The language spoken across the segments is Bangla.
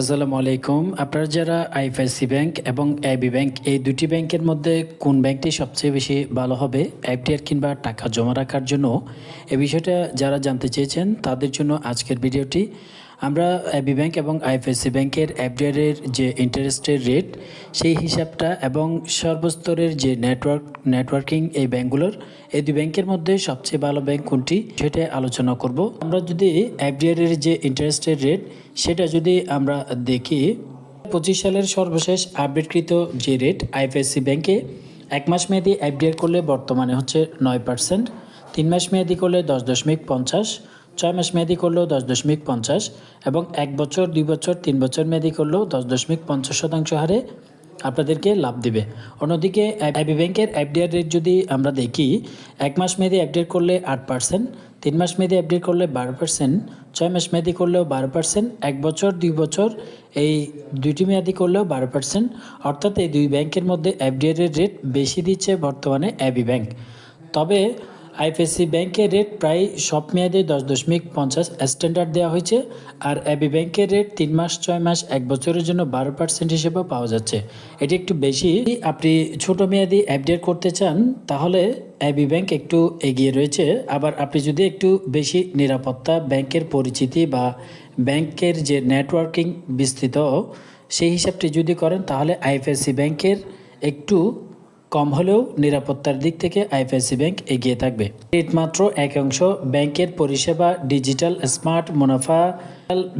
আসসালামু আলাইকুম। আপনারা যারা আইএফআইসি ব্যাংক এবং এবি ব্যাংক, এই দুটি ব্যাংকের মধ্যে কোন ব্যাংকটি সবচেয়ে বেশি ভালো হবে, এফডিআর কিংবা টাকা জমা রাখার জন্য? এ বিষয়টা যারা জানতে চেয়েছেন, তাদের জন্য আজকের ভিডিওটি আমরা এবি ব্যাংক এবং আইএফআইসি ব্যাংকের এফডিআর এর যে ইন্টারেস্টের রেট সেই হিসাবটা এবং সর্বস্তরের যে নেটওয়ার্ক নেটওয়ার্কিং এই ব্যাংকগুলোর, এই দুই ব্যাংকের মধ্যে সবচেয়ে ভালো ব্যাংক কোনটি সেটা আলোচনা করব। আমরা যদি এফডিআর এর যে ইন্টারেস্টের রেট সেটা যদি আমরা দেখি, পঁচিশ সালের সর্বশেষ আপডেটকৃত যে রেট আইএফএসসি ব্যাংকে এক মাস মেয়াদি এফডিআর করলে বর্তমানে হচ্ছে নয় পার্সেন্ট তিন মাস মেয়াদি করলে দশ দশমিক পঞ্চাশ ছয় মাস মেয়াদি করলেও দশ দশমিক পঞ্চাশ এবং এক বছর, দুই বছর, তিন বছর মেয়াদি করলেও দশ দশমিক পঞ্চাশ শতাংশ হারে আপনাদেরকে লাভ দিবে। অন্যদিকে এবি ব্যাংকের এফডিআর রেট যদি আমরা দেখি, এক মাস মেয়াদি এফডিআর করলে আট পার্সেন্ট তিন মাস মেয়াদি এফডিআর করলে বারো পার্সেন্ট ছয় মাস মেয়াদি করলেও বারো পার্সেন্ট এক বছর, দুই বছর এই দুইটি মেয়াদি করলেও বারো পার্সেন্ট অর্থাৎ এই দুই ব্যাংকের মধ্যে এফডিআর রেট বেশি দিচ্ছে বর্তমানে এবি ব্যাংক। তবে আইপিএসসি ব্যাংকের রেট প্রায় সব মেয়াদে দশ দশমিক পঞ্চাশ স্ট্যান্ডার্ড দেওয়া হয়েছে, আর এবি ব্যাংকের রেট তিন মাস, ছয় মাস, এক বছরের জন্য বারো পার্সেন্ট হিসেবে পাওয়া যাচ্ছে। এটি একটু বেশি। আপনি ছোট মেয়াদি অ্যাপডেট করতে চান, তাহলে এবি ব্যাংক একটু এগিয়ে রয়েছে। আবার আপনি যদি একটু বেশি নিরাপত্তা ব্যাংকের পরিচিতি বা ব্যাংকের যে নেটওয়ার্কিং বিস্তৃত, সেই হিসাবটি যদি করেন, তাহলে আইএফএসসি ব্যাংকের একটু কম হলেও নিরাপত্তার দিক থেকে আইএফআইসি ব্যাংক এগিয়ে থাকবে। মাত্র এক অংশ ব্যাংকের পরিষেবা, ডিজিটাল স্মার্ট মুনাফা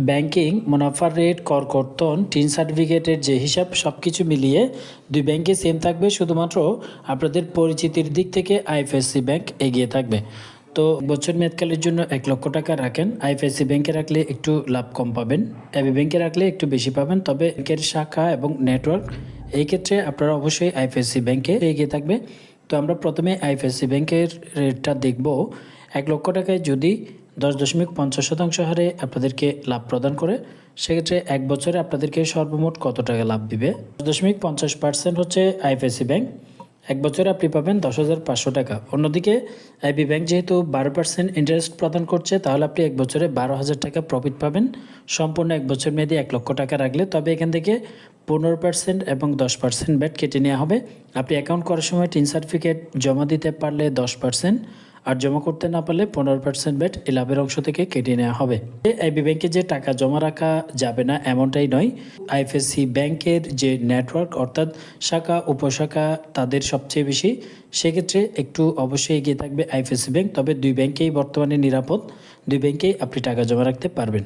ব্যাংকিং মুনাফার রেট, কর কর্তন, টিন সার্টিফিকেটের যে হিসাব সব কিছু মিলিয়ে দুই ব্যাংকে সেম থাকবে। শুধুমাত্র আপনাদের পরিচিতির দিক থেকে আইএফএসসি ব্যাংক এগিয়ে থাকবে। তো বছর মেয়াদকালের জন্য এক লক্ষ টাকা রাখেন। আইএফআইসি ব্যাংকে রাখলে একটু লাভ কম পাবেন। এবি ব্যাংকে রাখলে একটু বেশি পাবেন। তবে ব্যাংকের শাখা এবং নেটওয়ার্ক এই ক্ষেত্রে আপনারা অবশ্যই আইএফএসসি ব্যাংকে এগিয়ে থাকবে। তো আমরা প্রথমে আইএফএসসি ব্যাংকের রেটটা দেখব। এক লক্ষ টাকায় যদি দশ দশমিক পঞ্চাশ শতাংশ হারে আপনাদেরকে লাভ প্রদান করে, সেক্ষেত্রে এক বছরে আপনাদেরকে সর্বমোট কত টাকা লাভ দিবে? দশ দশমিক পঞ্চাশ পার্সেন্ট হচ্ছে আইএফএসসি ব্যাংক এক বছরে আপনি পাবেন দশ হাজার পাঁচশো টাকা। অন্যদিকে আইবি ব্যাংক যেহেতু বারো পার্সেন্ট ইন্টারেস্ট প্রদান করছে, তাহলে আপনি এক বছরে বারো হাজার টাকা প্রফিট পাবেন। সম্পূর্ণ এক বছর মেয়াদি এক লক্ষ টাকা রাখলে, তবে এখান থেকে পনেরো পার্সেন্ট এবং দশ পার্সেন্ট ব্যাট কেটে নেওয়া হবে। আপনি অ্যাকাউন্ট করার সময় টিন সার্টিফিকেট জমা দিতে পারলে দশ পার্সেন্ট আর জমা করতে না পারলে পনেরো পার্সেন্ট ব্যাট এই লাভের অংশ থেকে কেটে নেওয়া হবে। আইবি ব্যাংকে যে টাকা জমা রাখা যাবে না এমনটাই নয়। আইএফএসসি ব্যাংকের যে নেটওয়ার্ক অর্থাৎ শাখা, উপশাখা তাদের সবচেয়ে বেশি। সেক্ষেত্রে একটু অবশ্যই এগিয়ে থাকবে আইএফএসসি ব্যাংক তবে দুই ব্যাংকেই বর্তমানে নিরাপদ। দুই ব্যাংকেই আপনি টাকা জমা রাখতে পারবেন।